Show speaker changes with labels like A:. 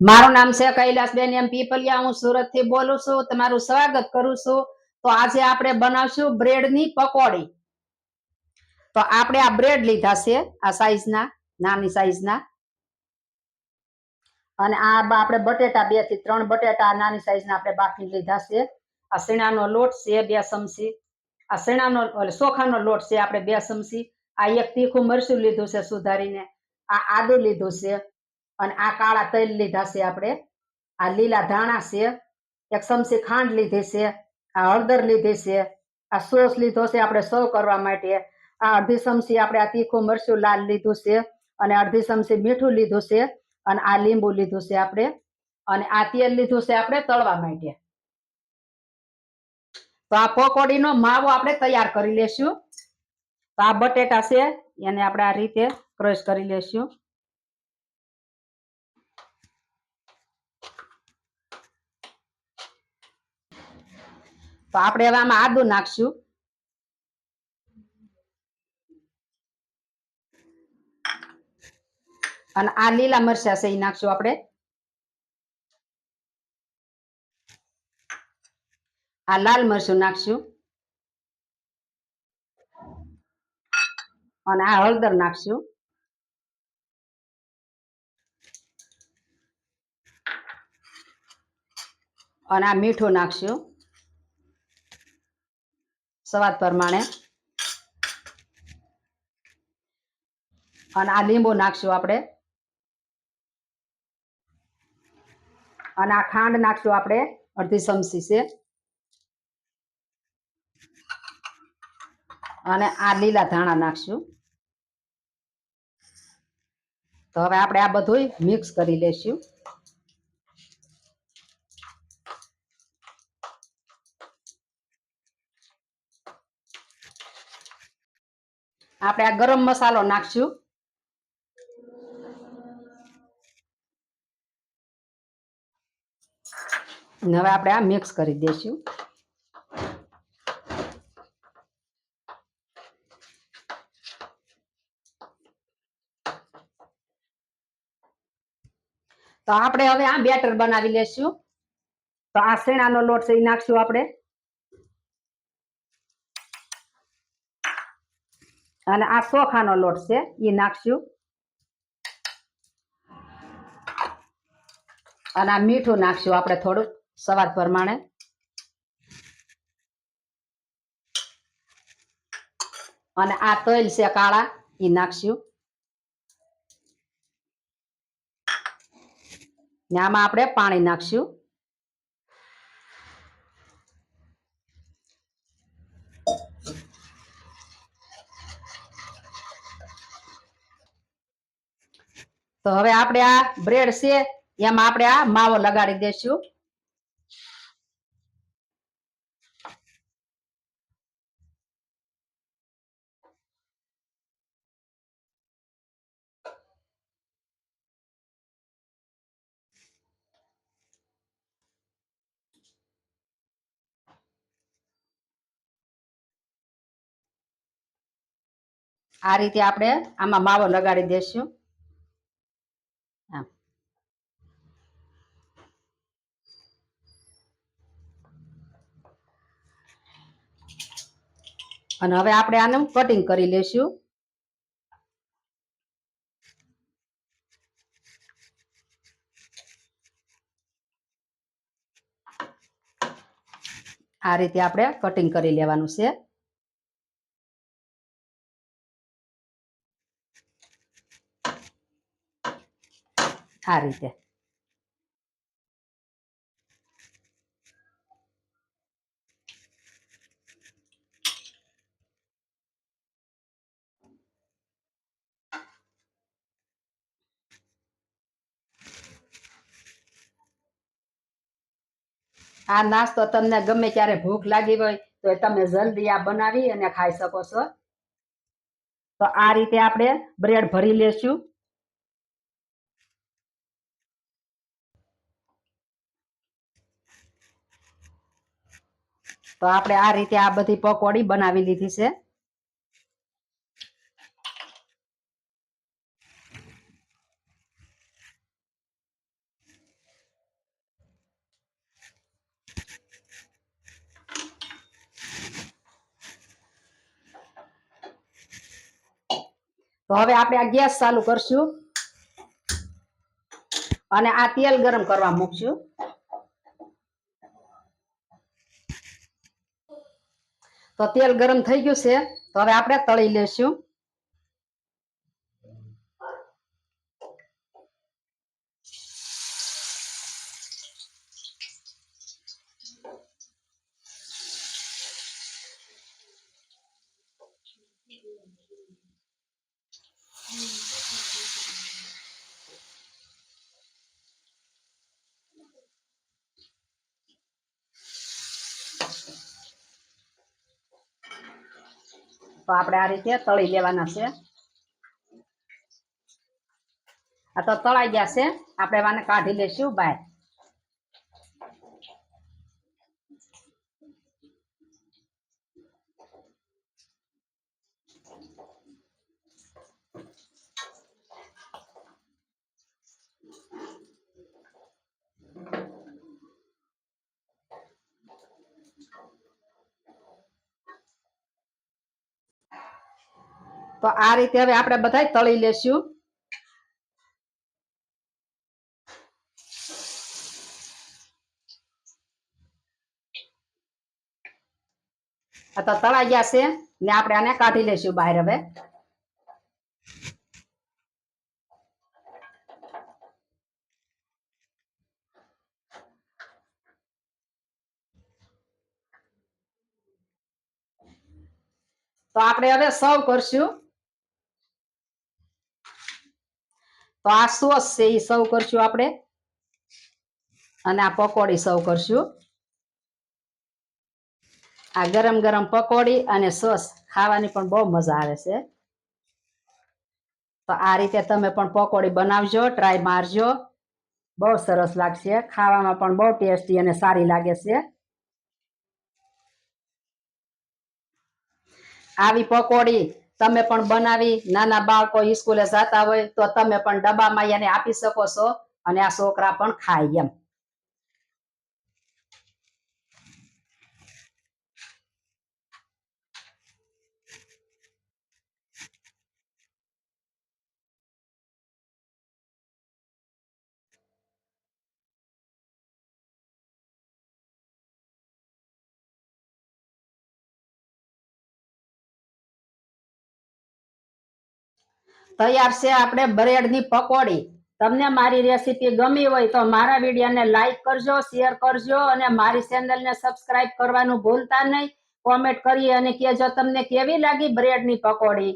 A: મારું નામ છે કૈલાસબેન એમ પીપલિયા. હું સુરતથી બોલું છું. તમારું સ્વાગત કરું છું. તો આજે આપણે બનાવશું બ્રેડની પકોડી. તો આપણે આ બ્રેડ લીધા છે, આ સાઈઝ ના નાની સાઈઝ ના અને આ આપણે બટેટા બેથી ત્રણ બટેટા નાની સાઈઝ ના આપણે બાફી લીધા છે. આ શીણાનો લોટ છે, બે ચમચી. આ શીણાનો ચોખાનો લોટ છે, આપણે બે ચમચી. આ એક તીખું મરચું લીધું છે સુધારીને. આ આદુ લીધું છે. અને આ કાળા તલ લીધા છે આપણે. આ લીલા ધાણા છે. એક ચમચી ખાંડ લીધી છે. આ હળદર લીધી છે. આ સોસ લીધો છે આપણે સર્વ કરવા માટે. આ અડધી ચમચી આપણે આ તીખું મરચું લાલ લીધું છે અને અડધી ચમચી મીઠું લીધું છે અને આ લીંબુ લીધું છે આપણે. અને આ તેલ લીધું છે આપણે તળવા માટે. તો આ પકોડીનો માવો આપણે તૈયાર કરી લેશું. તો આ બટેટા છે. એને આપણે આ રીતે ક્રશ કરી લેશું. તો આપણે હવે આમાં આદુ નાખશું. અને આ લીલા મરચા છે, એ નાખશું આપણે. આ લાલ મરચું નાખશું. અને આ હળદર નાખશું. અને આ મીઠું નાખશું. સ્વાદ પ્રમાણે. અને આ લીંબુ નાખશું આપણે. અને આ ખાંડ નાખશું આપણે અડધી ચમચી છે. અને આ લીલા ધાણા નાખશું. તો હવે આપણે આ બધું મિક્સ કરી લેશું. આપણે આ ગરમ મસાલો નાખશું. હવે આપણે આ મિક્સ કરી દઈશું. તો આપણે હવે આ બેટર બનાવી લેશું. તો આ શેણાનો લોટ છે એ નાખશું આપણે. અને આ ચોખાનો લોટ છે એ નાખશું. અને આ મીઠું નાખશું આપણે થોડુંક સ્વાદ પ્રમાણે. અને આ તલ છે કાળા એ નાખશું. ને આમાં આપણે પાણી નાખશું. તો હવે આપણે આ બ્રેડ છે, એમાં આપણે આ માવો લગાડી દેશું. આ રીતે આપણે આમાં માવો લગાડી દેશું આમ. અને હવે આપણે આને કટિંગ કરી લેશું. આ રીતે આપણે કટિંગ કરી લેવાનું છે. આ રીતે. આ નાસ્તો તમને ગમે ત્યારે ભૂખ લાગી હોય તો તમે જલ્દી આ બનાવી અને ખાઈ શકો છો. તો આ રીતે આપણે બ્રેડ ભરી લેશું. તો આપણે આ રીતે આ બધી પકોડી બનાવી લીધી છે. તો હવે આપણે આ ગેસ ચાલુ કરશું. અને આ તેલ ગરમ કરવા મૂકશું. તો તેલ ગરમ થઈ ગયું છે. તો હવે આપણે તળી લેશું. તો આપણે આ રીતે તળી લેવાના છે. આ તો તળાઈ ગયા છે. આપણે આને કાઢી લેશું બહાર. તો આ રીતે હવે આપણે બધા તળી લેશું. આ તળાઈ ગયા છે. ને આપણે આને કાઢી લેશું બહાર હવે. તો આપણે હવે સર્વ કરશું. તો આ સોસ છે એ સર્વ કરશું આપણે. અને આ પકોડી સર્વ કરશું. આ ગરમ ગરમ પકોડી અને સોસ ખાવાની પણ બહુ મજા આવે છે. તો આ રીતે તમે પણ પકોડી બનાવજો ટ્રાય મારજો. બહુ સરસ લાગશે. ખાવામાં પણ બહુ ટેસ્ટી અને સારી લાગે છે. આવી પકોડી તમે પણ બનાવી, નાના બાળકો સ્કૂલે જતા હોય તો તમે પણ ડબ્બામાં એને આપી શકો છો અને આ છોકરા પણ ખાય એમ. તૈયાર છે આપણે બ્રેડની પકોડી. તમને મારી રેસીપી ગમી હોય તો મારા વિડીયોને લાઈક કરજો શેર કરજો અને મારી ચેનલને સબસ્ક્રાઇબ કરવાનું ભૂલતા નહીં. કોમેન્ટ કરી અને કહેજો તમને કેવી લાગી બ્રેડની પકોડી.